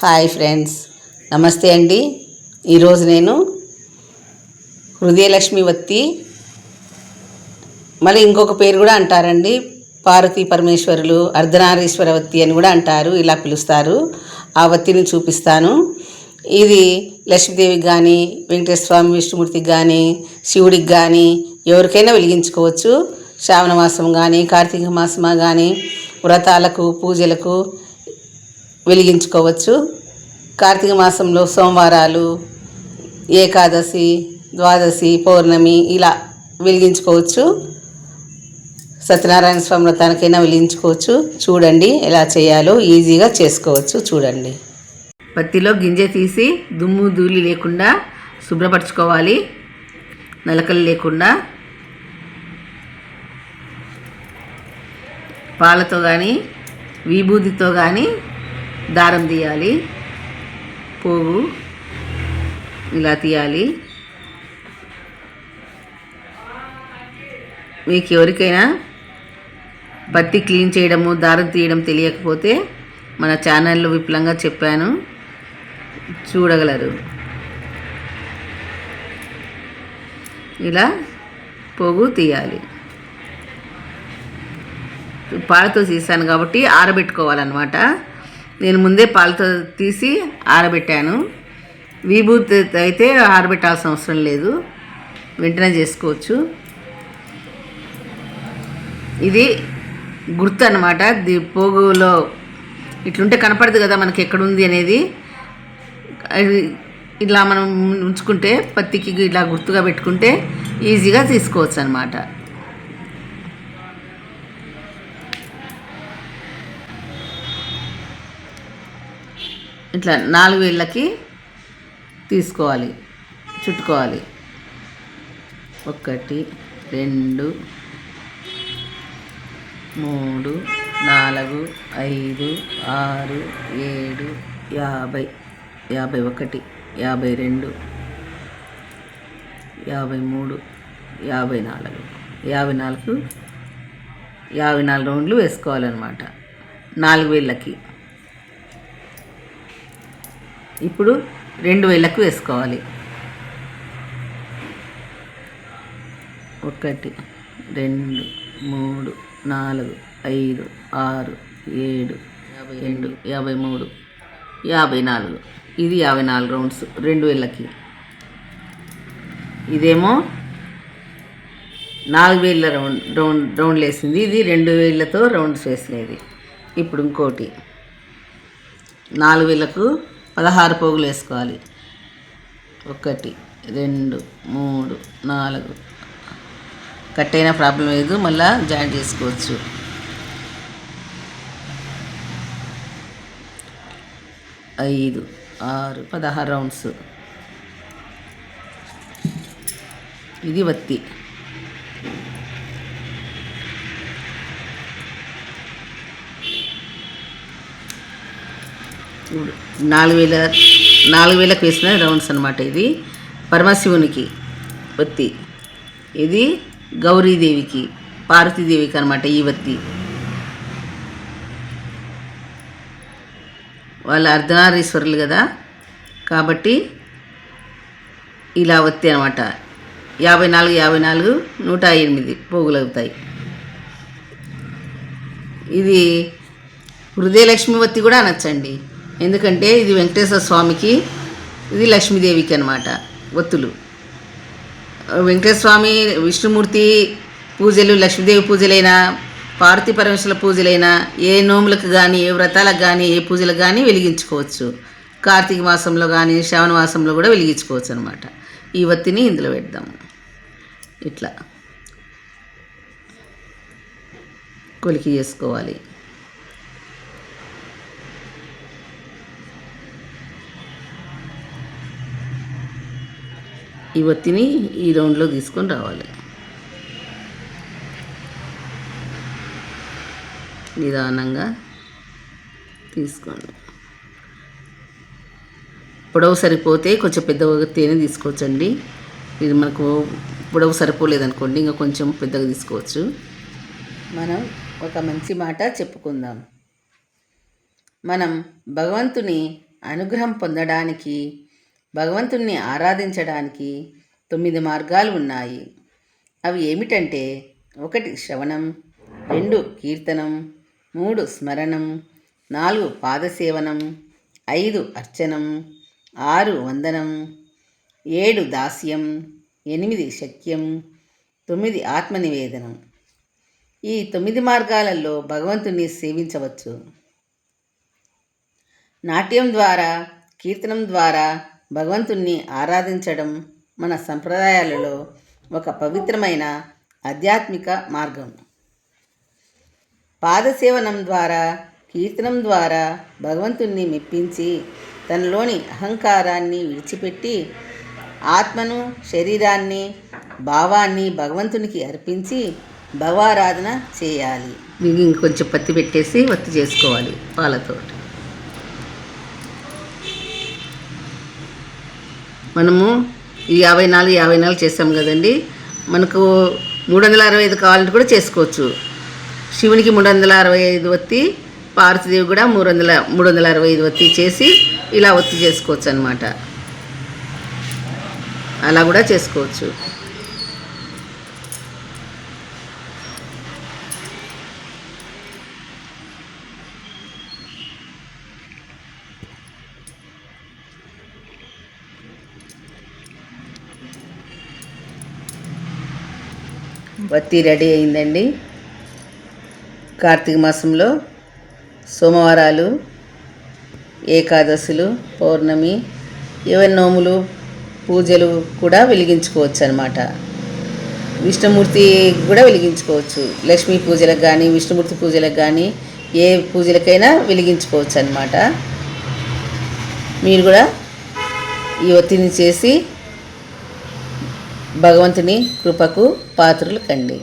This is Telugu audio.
Hi friends. నమస్తే అండి. ఈరోజు నేను హృదయలక్ష్మి వత్తి. మళ్ళీ ఇంకొక పేరు కూడా అంటారండి. పార్వతీ పరమేశ్వరులు అర్ధనారీశ్వర వత్తి అని కూడా అంటారు. ఇలా పిలుస్తారు. ఆ వత్తిని చూపిస్తాను. ఇది లక్ష్మీదేవికి కానీ వెంకటేశ్వర స్వామి విష్ణుమూర్తికి కానీ శివుడికి కానీ ఎవరికైనా వెలిగించుకోవచ్చు. శ్రావణ మాసం కానీ కార్తీక మాసమా కానీ వ్రతాలకు పూజలకు వెలిగించుకోవచ్చు. కార్తీక మాసంలో సోమవారాలు ఏకాదశి ద్వాదశి పౌర్ణమి ఇలా వెలిగించుకోవచ్చు. సత్యనారాయణ స్వామి వ్రతానికైనా వెలిగించుకోవచ్చు. చూడండి ఎలా చేయాలో ఈజీగా చేసుకోవచ్చు. చూడండి. పత్తిలో గింజ తీసి దుమ్ము ధూళి లేకుండా శుభ్రపరచుకోవాలి. నలకలు లేకుండా. పాలతో కానీ విభూతితో కానీ దారం తీయాలి. పోగు ఇలా తీయాలి. మీకు ఎవరికైనా పత్తి క్లీన్ చేయడము దారం తీయడం తెలియకపోతే మన ఛానల్లో విపులంగా చెప్పాను. చూడగలరు. ఇలా పోగు తీయాలి. పాలతో తీసాను కాబట్టి ఆరబెట్టుకోవాలన్నమాట. నేను ముందే పాలతో తీసి ఆరబెట్టాను. విభూతి అయితే ఆరబెట్టాల్సిన అవసరం లేదు. వెంటనే చేసుకోవచ్చు. ఇది గుర్తు అనమాట ది పోగులో ఇట్లుంటే కనపడదు కదా మనకి ఎక్కడుంది అనేది. ఇట్లా ఇలా మనం ఉంచుకుంటే పత్తికి ఇలా గుర్తుగా పెట్టుకుంటే ఈజీగా తీసుకోవచ్చు అనమాట ఇట్లా నాలుగు వేళ్ళకి తీసుకోవాలి చుట్టుకోవాలి. ఒకటి రెండు మూడు నాలుగు ఐదు ఆరు ఏడు యాభై. యాభై ఒకటి యాభై రెండు యాభై మూడు యాభై నాలుగు. యాభై నాలుగు యాభై నాలుగు రౌండ్లు వేసుకోవాలన్నమాట. నాలుగు వేళ్ళకి. ఇప్పుడు రెండు వేలకు వేసుకోవాలి. ఒకటి రెండు మూడు నాలుగు ఐదు ఆరు ఏడు యాభై రెండు యాభై మూడు యాభై నాలుగు. ఇది యాభై నాలుగు రౌండ్స్ రెండు వేలకి. ఇదేమో నాలుగు వేల రౌండ్ రౌండ్ రౌండ్లు వేసింది. ఇది రెండు వేలతో రౌండ్స్ వేసినది. ఇప్పుడు ఇంకోటి నాలుగు వేలకు పదహారు పోగులు వేసుకోవాలి. ఒకటి రెండు మూడు నాలుగు. కట్ అయినా ప్రాబ్లం లేదు మళ్ళీ జాయిన్ చేసుకోవచ్చు. ఐదు ఆరు పదహారు రౌండ్స్. ఇది వత్తి. నాలుగు వేల నాలుగు వేలకు వేసిన రౌండ్స్ అనమాట ఇది. పరమశివునికి వత్తి. ఇది గౌరీదేవికి పార్వతీదేవికి అనమాట ఈ వత్తి. వాళ్ళ అర్ధనారీశ్వరులు కదా? కాబట్టి ఇలా వత్తి అనమాట యాభై నాలుగు యాభై నాలుగు నూట ఎనిమిది పోగులవుతాయి. ఇది హృదయలక్ష్మి వత్తి కూడా అనొచ్చండి. ఎందుకంటే ఇది వెంకటేశ్వర స్వామికి ఇది లక్ష్మీదేవికి అనమాట ఒత్తులు. వెంకటేశ్వర స్వామి విష్ణుమూర్తి పూజలు లక్ష్మీదేవి పూజలైనా పార్వతీ పరమేశ్వర పూజలైనా ఏ నోములకు కానీ ఏ వ్రతాలకు కానీ ఏ పూజలకు కానీ వెలిగించుకోవచ్చు. కార్తీక మాసంలో కానీ శ్రావణ మాసంలో కూడా వెలిగించుకోవచ్చు అనమాట ఈ వత్తిని ఇందులో పెడదాము ఇట్లా. కొలికి చేసుకోవాలి. ఈ ఒత్తిని ఈ రౌండ్లో తీసుకొని రావాలి. నిదానంగా తీసుకోండి. పొడవు సరిపోతే కొంచెం పెద్ద ఒత్తిని తీసుకోవచ్చండి. ఇది మనకు పొడవు సరిపోలేదనుకోండి ఇంకా కొంచెం పెద్దగా తీసుకోవచ్చు. మనం ఒక మంచి మాట చెప్పుకుందాం. మనం భగవంతుని అనుగ్రహం పొందడానికి భగవంతుణ్ణి ఆరాధించడానికి తొమ్మిది మార్గాలు ఉన్నాయి. అవి ఏమిటంటే ఒకటి శ్రవణం రెండు కీర్తనం మూడు స్మరణం నాలుగు పాదసేవనం ఐదు అర్చనం ఆరు వందనం ఏడు దాస్యం ఎనిమిది శక్యం తొమ్మిది ఆత్మనివేదనం. ఈ తొమ్మిది మార్గాలలో భగవంతుని సేవించవచ్చు. నాట్యం ద్వారా కీర్తనం ద్వారా భగవంతుణ్ణి ఆరాధించడం మన సంప్రదాయాలలో ఒక పవిత్రమైన ఆధ్యాత్మిక మార్గం. పాదసేవనం ద్వారా కీర్తనం ద్వారా భగవంతుణ్ణి మెప్పించి తనలోని అహంకారాన్ని విడిచిపెట్టి ఆత్మను శరీరాన్ని భావాన్ని భగవంతునికి అర్పించి భవారాధన చేయాలి. ఇంకొంచెం పత్తి పెట్టేసి వత్తి చేసుకోవాలి పాలతోటి. మనము ఈ యాభై నాలుగు యాభై నాలుగు చేసాం కదండి. మనకు మూడు వందల అరవై ఐదు కావాలంటే కూడా చేసుకోవచ్చు. శివునికి మూడు వందల అరవై ఐదు వత్తి పార్వతీదేవి కూడా మూడు వందల మూడు వందల అరవై ఐదు వత్తి చేసి ఇలా ఒత్తి చేసుకోవచ్చు అనమాట అలా కూడా చేసుకోవచ్చు. వత్తి రెడీ అయిందండి. కార్తీక మాసంలో సోమవారాలు ఏకాదశులు పౌర్ణమి ఇవన్నీ నోములు పూజలు కూడా వెలిగించుకోవచ్చు అనమాట విష్ణుమూర్తి కూడా వెలిగించుకోవచ్చు. లక్ష్మీ పూజలకు కానీ విష్ణుమూర్తి పూజలకు కానీ ఏ పూజలకైనా వెలిగించుకోవచ్చు అనమాట మీరు కూడా ఈ ఒత్తిడిని చేసి భగవంతుని కృపకు పాత్రలు కండి.